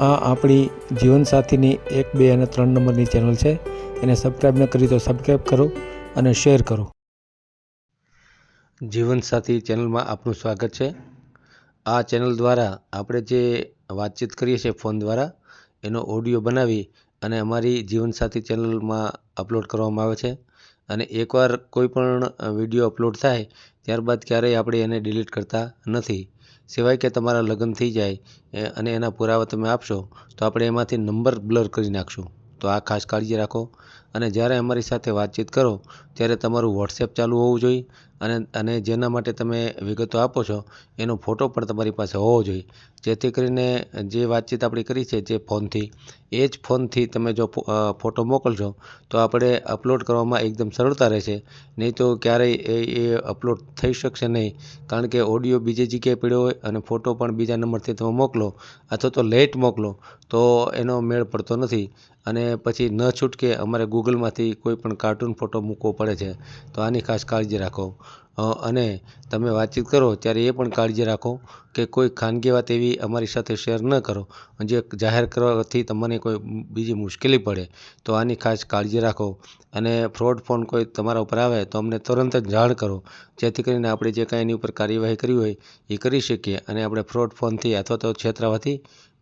આ આપણી જીવનસાથીની એક, બે અને ત્રણ નંબરની ચેનલ છે. એને સબસ્ક્રાઈબ ન કરી તો સબસ્ક્રાઈબ કરો અને શેર કરો. જીવનસાથી ચેનલમાં આપનું સ્વાગત છે. આ ચેનલ દ્વારા આપણે જે વાતચીત કરીએ છીએ ફોન દ્વારા, એનો ઓડિયો બનાવી અને અમારી જીવનસાથી ચેનલમાં અપલોડ કરવામાં આવે છે. અને એકવાર કોઈ પણ વીડિયો અપલોડ થાય, ત્યારબાદ ક્યારેય આપણે એને ડિલીટ કરતા નથી. સિવાય કે તમારા લગ્ન થઈ જાય અને એના પુરાવા તમે આપશો, તો આપણે એમાંથી નંબર બ્લર કરી નાખશું. તો આ ખાસ કાળજી રાખો અને જ્યારે અમારી સાથે વાતચીત કરો ત્યારે તમારું વોટ્સએપ ચાલુ હોવું જોઈએ અને અને જેના માટે તમે વિગતો આપો છો, એનો ફોટો પણ તમારી પાસે હોવો જોઈએ. જેથી કરીને જે વાતચીત આપણી કરી છે જે ફોનથી, એ જ ફોનથી તમે જો ફોટો મોકલશો, તો આપણે અપલોડ કરવામાં એકદમ સરળતા રહેશે. નહીં તો ક્યારેય એ અપલોડ થઈ શકશે નહીં. કારણ કે ઓડિયો બીજી જગ્યાએ પડ્યો હોય અને ફોટો પણ બીજા નંબરથી તમે મોકલો અથવા તો લેટ મોકલો, તો એનો મેળ પડતો નથી. અને પછી ન છૂટકે અમારે ગૂગલમાંથી કોઈ પણ કાર્ટૂન ફોટો મૂકવો પડે. છે. તો આની ખાસ કાળજી રાખો. અને તમે વાતચીત કરો ત્યારે એ પણ કાળજી રાખો કે કોઈ ખાનગી વાત એવી અમારી સાથે શેર ન કરો. જે જાહેર કરવાથી તમને કોઈ બીજી મુશ્કેલી પડે તો આની ખાસ કાળજી રાખો. અને ફ્રોડ ફોન કોઈ તમારા ઉપર આવે તો અમને તરત જ જાણ કરો. જેથી કરીને આપણે જે કાંઈ એની ઉપર કાર્યવાહી કરવી હોય એ કરી શકીએ અને આપણે ફ્રોડ ફોનથી અથવા તો છેતરાવાથી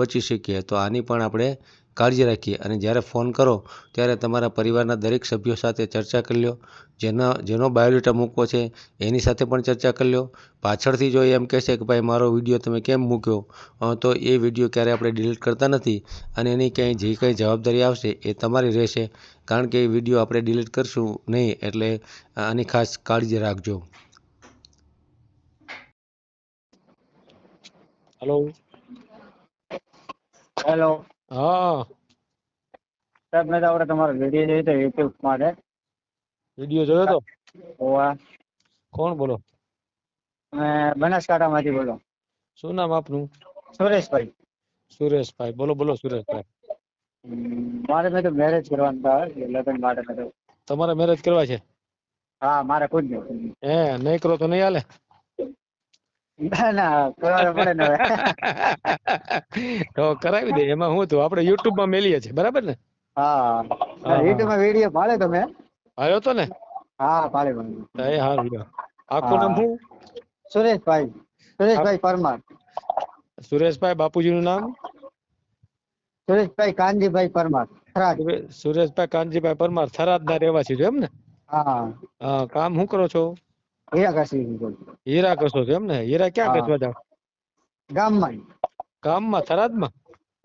બચી શકીએ. તો આની પણ આપણે કાળજી રાખીએ. અને જ્યારે ફોન કરો, ત્યારે તમારા પરિવારના દરેક સભ્યો સાથે ચર્ચા કરી લો. જેના, જેનો બાયોડેટા મૂકવો છે, એની સાથે પણ ચર્ચા કરી લો. પાછળથી જો એમ કહેશે કે, ભાઈ, મારો વીડિયો તમે કેમ મૂક્યો? તો એ વીડિયો ક્યારે આપણે ડિલીટ કરતા નથી. અને એની ક્યાંય, જે કંઈ જવાબદારી આવશે, એ તમારી રહેશે. કારણ કે એ વીડિયો આપણે ડિલીટ કરશું નહીં. એટલે આની ખાસ કાળજી રાખજો. હલો હેલો હા. સાહેબ મેં તો આપણે તમારો વીડિયો જોયો તો યુટ્યુબ માટે. વીડિયો જોયો તો? હોવા. કોણ બોલો? બનાસકાંઠા માંથી બોલો. શું નામ આપનું? સુરેશભાઈ. સુરેશભાઈ. બોલો બોલો સુરેશભાઈ. મારે મેં તો મેરેજ કરવાનું હતા લગ્ન માટે મેં તો તમારે મેરેજ કરવા છે? હા મારે કોઈ ને હે નહીં કરો તો નહીં હાલે? ના ના કરવાનું પડે ને હવે. તો કરાવી દે એમાં હું તો આપણે યુટ્યુબમાં મેલીએ છે બરાબર ને? હા. હા. યુટ્યુબમાં વીડિયો પાડે તમે? આવ્યો તો ને? હા પાડે એ હા આખું નામ શું? સુરેશભાઈ. સુરેશભાઈ પરમાર. સુરેશભાઈ બાપુજીનું નામ? સુરેશભાઈ કાનજીભાઈ પરમાર. થરાદ. સુરેશભાઈ કાનજીભાઈ પરમાર થરાદના રહેવાસી છો એમ ને? હા. હા કામ શું કરો છો? હીરાકાશી હીરા કસો છો એમ ને હીરા ક્યાં હા. કસવા જાવ? ગામમાં. ગામમાં? થરાદમાં?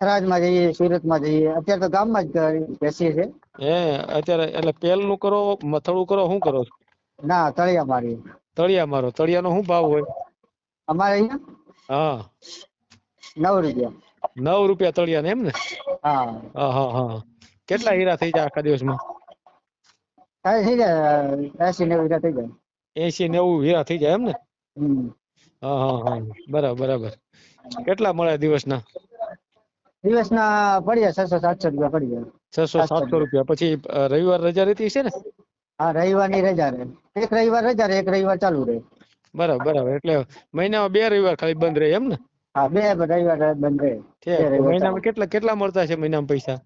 થરાદમાં જઈએ સુરતમાં જઈએ. અત્યારે તો ગામમાં જ બેસીએ છે હે અત્યારે એટલે પેલનું કરો મથળું કરો શું કરો છો? ના તળિયા મારીએ. તળિયા મારો. તળિયાનો શું ભાવ હોય? અમારે અહીંયા હા. નવ રૂપિયા. નવ રૂપિયા તળિયા ને એમ ને? હા. હા હા હા. કેટલા હીરા થઈ જાય આખા દિવસમાં? થઈ જાય એસી નેવું થઈ જાય. એસી નેવું હીરા થઈ જાય એમ ને? હા હા હા. બરાબર બરાબર. કેટલા મળે દિવસના? દિવસના પડી જાય છસો સાતસો રૂપિયા પડી જાય છસો સાતસો રૂપિયા. પછી રવિવાર રજા રહેતી છે ને? હા રવિવારની રજા રહે. એક રવિવાર રજા રહે એક રવિવાર ચાલુ રહે. બરાબર બરાબર. એટલે મહિનામાં બે રવિવાર ખાલી બંધ રહે એમ ને? હા બે રવિવાર બંધ રહે. મહિનામાં કેટલા કેટલા મળતા છે મહિનામાં પૈસા?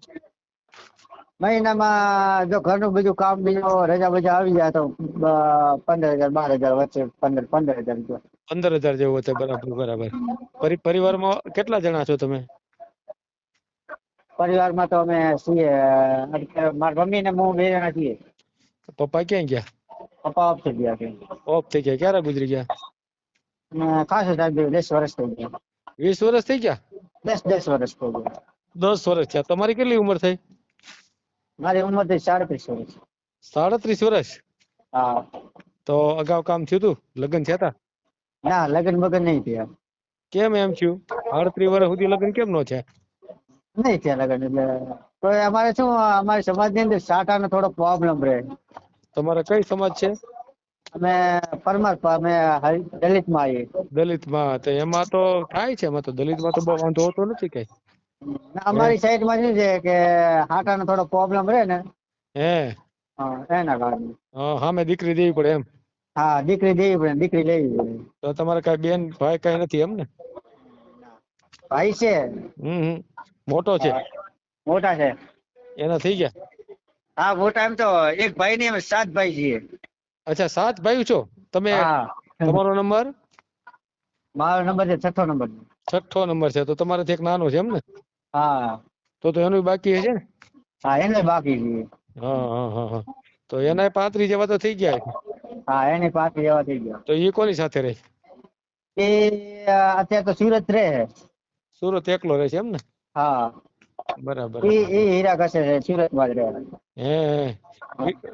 મહિનામાં જો ઘરનું બીજું કામ બીજું રજા બજા આવી જાય તો બ- પંદર હજાર બાર હજાર વચ્ચે પંદર પંદર હજાર રૂપિયા. પંદર હજાર જેવું હતું બરાબર બરાબર. પરી પરિવારમાં કેટલા જણા છો તમે? પરિવારમાં તો અમે છીએ અત્યારે મારી મમ્મી ને હું બે જણા છીએ. પપ્પા ક્યાં ગયા? પપ્પા ઓફ થઈ ગયા છે. ઓફ થઈ ગયા. ક્યારે ગુજરી ગયા? અને ખાસ સાહેબ દસ વર્ષ થઈ ગયા. વીસ વર્ષ થઈ ગયા? દસ દસ વર્ષ થઈ ગયા. દસ વર્ષ થયા. તમારી કેટલી ઉંમર થઈ? મારી ઉંમર થઈ સાડત્રીસ વર્ષ. સાડત્રીસ વર્ષ? હા. તો અગાઉ કામ થયું હતું લગ્ન થયા હતા ના લગ્ન બગન નહીં થયા. કેમ એમ થયું? સાડત્રીસ વર્ષ સુધી લગ્ન કેમ નો છે નહીં થયા લગ્ન એટલે તો અમારે શું અમારી સમાજની અંદર સાટાનો થોડો પ્રોબ્લેમ રહે. તમારા કઈ સમાજ છે? અમે પરમાર અમે દલિતમાં આવીએ. દલિતમાં તો એમાં તો થાય છે એમાં તો દલિતમાં તો બહુ વાંધો હોતો નથી કઈ. ને અમારી સાઈડમાં શું છે કે હાટાનો થોડો પ્રોબ્લેમ રહે ને? હે? હા, એના કારણે. હા મેં દીકરી દેવી પડે એમ. હા દીકરી દેવી પડે દીકરી લેવી પડે. તો તમારે કઈ બેન ભાઈ કઈ નથી એમ ને ભાઈ છે. હમ મોટો છે? મોટા છે. એના થઈ ગયા? હા મોટા એમ તો એક ભાઈ ની અમે સાત ભાઈ છીએ. અચ્છા સાત ભાઈ છો? તમે તમારો નંબર? મારો નંબર છે છઠ્ઠો નંબર છઠ્ઠો નંબર છે. તો તમારાથી એક નાનો છે એમ ને? હા. તો તો એનું બાકી હશે ને? હા એને બાકી છે. હા હા હા હા. તો એના પાંત્રીસ જેવા તો થઈ ગયા હા એની પાંત્રીસ એવા થઈ ગયા. તો એ કોની સાથે રહે? એ અત્યારે તો સુરત રહે. સુરત એકલો રહે છે એમ ને? હા. બરાબર એ એ હીરા ઘસે છે સુરતમાં જ રહે. હે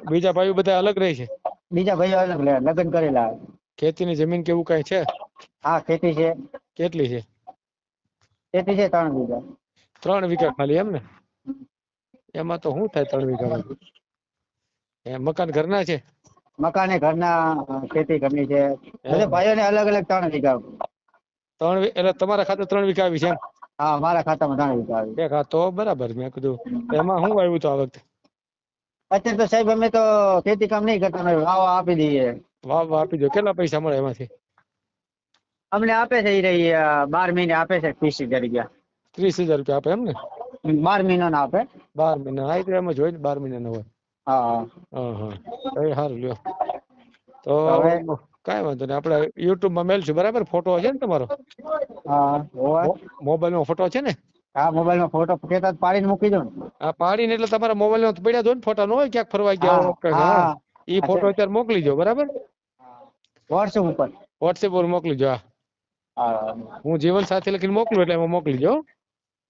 બીજા ભાઈઓ બધા અલગ રહે છે? બીજા ભાઈઓ અલગ રહે લગ્ન કરેલા. ખેતીની જમીન કેવું કઈ છે? હા ખેતી છે. કેટલી છે? ખેતી છે ત્રણ વીઘા. ત્રણ વીઘા ખાલી એમ ને એમાં તો શું થાય ત્રણ વીઘામાં એ મકાન ઘરના છે? મકાને ઘરના ખેતી ઘરની છે. એટલે ભાઈઓને અલગ અલગ ત્રણ વીઘા ત્રણ એટલે તમારા ખાતે ત્રણ વીઘા આવી છે હા મારા ખાતામાં ત્રણ વીઘા આવી. એક હા તો બરાબર મેં કીધું. એમાં શું આવ્યું તો આ વખતે? અત્યારે તો સાહેબ અમે તો ખેતી કામ નહીં કરતા અમે વાવા આપી દઈએ. વાવ આપી દો. કેટલા પૈસા મળે એમાંથી? અમને આપે છે એ રહી બાર મહિને આપે છે હજાર રૂપિયા ત્રીસ હજાર રૂપિયા આપે એમ ને બાર મહિનાના આપે? બાર મહિના. હા એ તો એમ જ હોય ને બાર મહિના હોય. હા હા. હા સારું લ્યો. તો કાંઈ વાંધો નહીં. આપણે યુટ્યુબમાં મેલશું. બરાબર? ફોટો છે ને તમારો? હા મોબાઈલમાં ફોટો છે ને? હા મોબાઈલમાં ફોટો કેતા પાડીને મૂકી દો ને. આ પાડીને એટલે તમારા મોબાઈલમાં પડ્યા દો ને ફોટા. ન હોય ક્યાંક ફરવા ગયા હા, હો હા. હા. ઈ ફોટો અત્યારે મોકલી દો બરાબર? વોટ્સએપ ઉપર. વોટ્સએપ ઉપર મોકલી દો હા હા. હું જીવન સાથી લખીને મોકલું એટલે એમાં મોકલી દો હો.